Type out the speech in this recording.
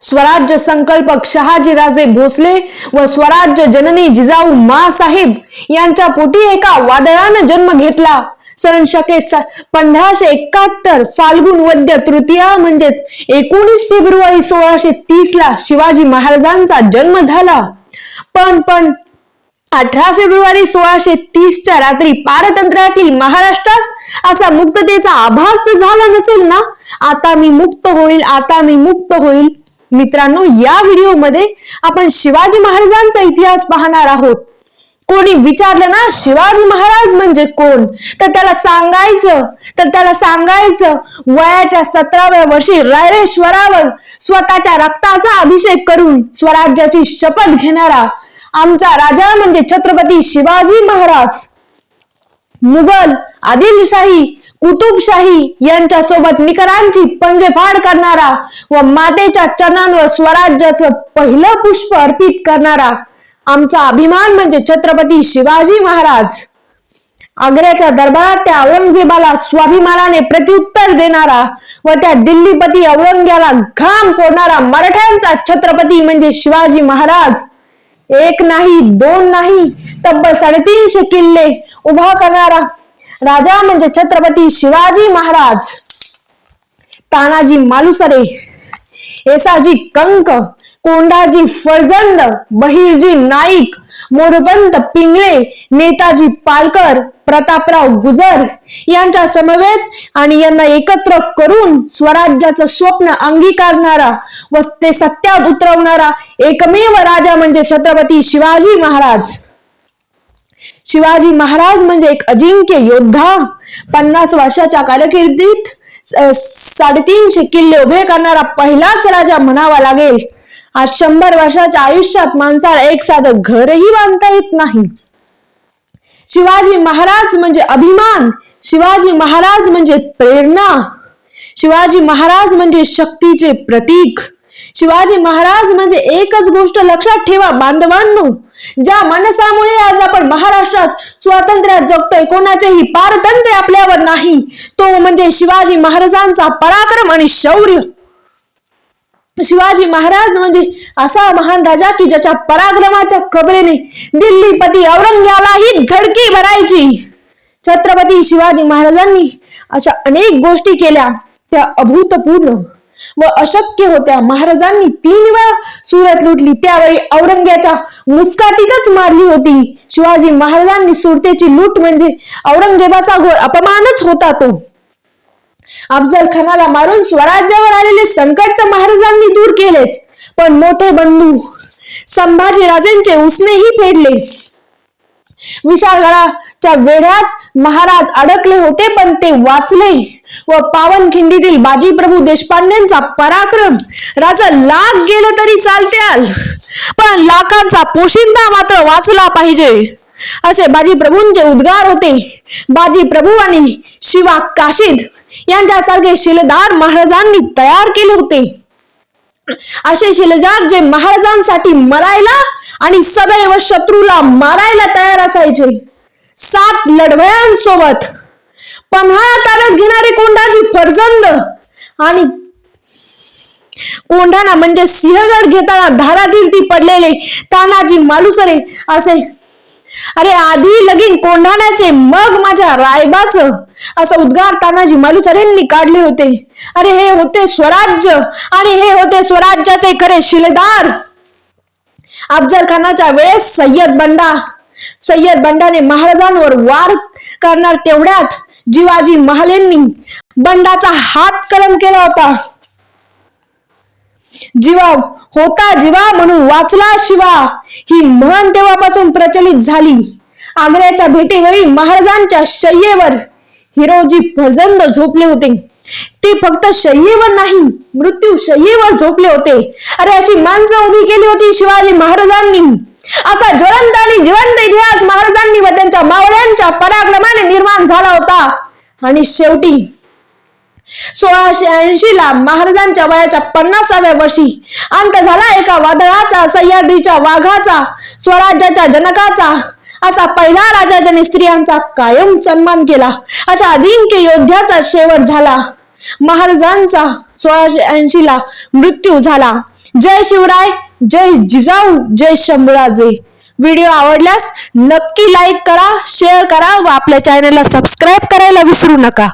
स्वराज्य संकल्पक शहाजीराजे भोसले व स्वराज्य जननी जिजाऊ मासाहेब यांच्या पोटी एका वादळानं जन्म घेतला. सन शके पंधराशे एकाहत्तर फाल्गुन वद्य तृतीया म्हणजेच एकोणीस फेब्रुवारी सोळाशे तीस ला शिवाजी महाराजांचा जन्म झाला. पण पण अठरा फेब्रुवारी सोळाशे तीसच्या रात्री पारतंत्र्यातील महाराष्ट्रास असा मुक्ततेचा आभास तर झाला नसेल ना? आता मी मुक्त होईल आता मी मुक्त होईल मित्रांनो या व्हिडिओमध्ये आपण शिवाजी महाराजांचा इतिहास पाहणार आहोत. कोणी विचारलं ना शिवाजी महाराज म्हणजे कोण? तर त्याला सांगायचं तर त्याला सांगायचं वयाच्या सतराव्या वर्षी रायरेश्वरावर स्वतःच्या रक्ताचा अभिषेक करून स्वराज्याची शपथ घेणारा आमचा राजा म्हणजे छत्रपती शिवाजी महाराज. मुघल आदिलशाही कुतुबशाही यांच्या सोबत निकरांची पंजेफाड करणारा व मातेच्या चरणांवर स्वराज्याचं पहिलं पुष्प अर्पित करणारा आमचा अभिमान म्हणजे छत्रपती शिवाजी महाराज. आग्र्याच्या दरबारात त्या औरंगजेबाला स्वाभिमानाने प्रत्युत्तर देणारा व त्या दिल्लीपती औरंग्याला घाम फोडणारा मराठ्यांचा छत्रपती म्हणजे शिवाजी महाराज. एक नाही दोन नाही तब्बल साडेतीनशे किल्ले उभा करणारा राजा म्हणजे छत्रपती शिवाजी महाराज. तानाजी मालुसरे येसाजी कंक कोंडाजी फरजंद बहिर्जी नाईक मोरबंत पिंगळे नेताजी पालकर प्रतापराव गुजर यांच्या समवेत आणि यांना एकत्र करून स्वराज्याचं स्वप्न अंगीकारणारा व ते सत्यात उतरवणारा एकमेव राजा म्हणजे छत्रपती शिवाजी महाराज. शिवाजी महाराज म्हणजे एक अजिंक्य योद्धा. पन्नास वर्षाच्या कारकिर्दीत साडेतीनशे किल्ले उभे करणारा पहिलाच राजा म्हणावा लागेल. आज शंभर वर्षाच्या आयुष्यात माणसाला एक साधं घरही बांधता येत नाही. शिवाजी महाराज म्हणजे अभिमान. शिवाजी महाराज म्हणजे प्रेरणा. शिवाजी महाराज म्हणजे शक्तीचे प्रतीक. शिवाजी महाराज म्हणजे एकच गोष्ट लक्षात ठेवा बांधवांनो. ज्या मनसामुळे आज आपण महाराष्ट्रात स्वातंत्र्यात जगतोय कोणाचेही पारतंत्र्य आपल्यावर नाही तो म्हणजे शिवाजी महाराजांचा पराक्रम आणि शौर्य. शिवाजी महाराज म्हणजे असा महान राजा की ज्याच्या पराक्रमाच्या कबरेने दिल्लीपती औरंग्यालाही धडकी भरायची. छत्रपती शिवाजी महाराजांनी अशा अनेक गोष्टी केल्या त्या अभूतपूर्व. व अशक्य होत्या. महाराजांनी तीन वेळा सुरत लुटली. त्यावेळी औरंग्याच्या मुस्काटीतच मारली होती. शिवाजी महाराजांनी सुरतेची लूट म्हणजे औरंगजेबाचा घोर अपमानच होता तो. अफजल खानाला मारून स्वराज्यावर आलेले संकट तर महाराजांनी दूर केलेच. पण मोठे बंधू संभाजी राजेंचे उसनेही फेडले. विशाळगडाच्या वेढ्यात महाराज अडकले होते पण ते वाचले. व पावनखिंडीतील बाजीप्रभू देशपांडेंचा पराक्रम राजा लाख गेलं तरी चालत्याल पण लाखांचा पोशिंदा मात्र वाचला पाहिजे. असे बाजीप्रभूंचे उद्गार होते. बाजीप्रभू आणि शिवा काशीद यांच्यासारखे शिलेदार महाराजांनी तयार केले होते. असे शिलेदार जे महाराजांसाठी मरायला आणि सदैव शत्रूला मारायला तयार असायचे. सात लढवयांसोबत. पन्हाळा ताब्यात घेणारे कोंडाजी फरजंद आणि कोंढाणा म्हणजे सिंहगड घेताना धारातीर्थी पडलेले तानाजी मालुसरे असे. अरे आधी लगीन कोंढाण्याचे मग माझ्या रायबाचं असा उद्गार तानाजी मालुसरेंनी काढले होते. अरे हे होते स्वराज्य आणि हे होते स्वराज्याचे खरे शिलेदार. अफजल खानाच्या वेळेस सय्यद बंडा सय्यद बंडाने महाराजांवर वार करणार तेवढ्यात जिवाजी महालेंनी बंडाचा हात कलम केला होता. जीवा होता जीवा म्हणून वाचला शिवा ही म्हण तेव्हापासून प्रचलित झाली. आग्र्याच्या भेटीवेळी महाराजांच्या शय्येवर हिरोजी फजंद झोपले होते. ते फक्त शय्येवर नाही मृत्यू शय्येवर झोपले होते. अरे अशी माणसं उभी केली होती शिवाजी महाराजांनी. असा ज्वलंत आणि जिवंत इतिहास महाराजांनी व त्यांच्या मावळ्यांच्या पराक्रमाने निर्माण झाला होता. आणि शेवटी सोळाशे ऐंशी ला महाराजांच्या वयाच्या पन्नासाव्या वर्षी अंत झाला एका वादळाचा सह्याद्रीच्या वाघाचा स्वराज्याच्या जनकाचा. असा पहिला राजा ज्याने स्त्रियांचा कायम सन्मान केला अशा अजिंक्य योद्ध्याचा शेवट झाला. महाराजांचा सोळाशे ऐंशी ला मृत्यू झाला. जय शिवराय जय जिजाऊ जय शंभराजे. व्हिडिओ आवडल्यास नक्की लाईक करा शेअर करा व आपल्या चॅनलला सबस्क्राईब करायला विसरू नका.